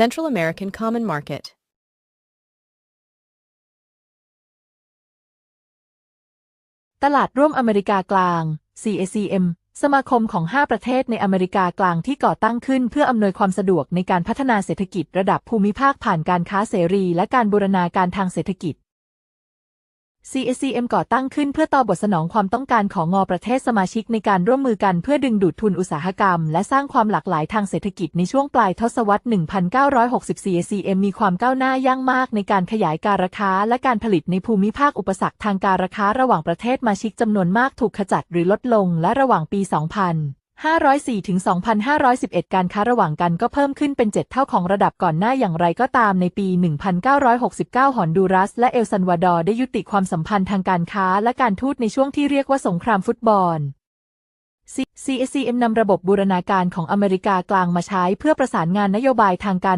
Central American Common Market. ตลาดร่วมอเมริกากลาง CACM สมาคมของ 5 ประเทศในอเมริกากลางที่ก่อตั้งขึ้นเพื่ออำนวยความสะดวกในการพัฒนาเศรษฐกิจระดับภูมิภาคผ่านการค้าเสรีและการบูรณาการทางเศรษฐกิจ CACM ก่อตั้งขึ้นเพื่อตอบบทสนองความต้องการของงอประเทศสมาชิกในการร่วมมือกันเพื่อดึงดูดทุนอุตสาหกรรม และสร้างความหลากหลายทางเศรษฐกิจในช่วงปลายทศวรรษ 1960 CACM มีความก้าวหน้าอย่งมากในการขยายการค้าและการผลิตในภูมิภาคอุปสรรคทางการค้าระหว่างประเทศมาชิกจำนวนมากถูกขจัดหรือลดลงและระหว่างปี 2000 504ถึง2,511 การค้าระหว่างกันก็เพิ่มขึ้นเป็น 7 เท่าของระดับก่อนหน้าอย่างไรก็ตามในปี 1969ฮอนดูรัส และเอลซันวาดอร์ได้ยุติความสัมพันธ์ทางการค้าและการทูตในช่วงที่เรียกว่าสงครามฟุตบอล CACM นำระบบบูรณาการของอเมริกากลางมาใช้เพื่อประสานงานนโยบายทางการ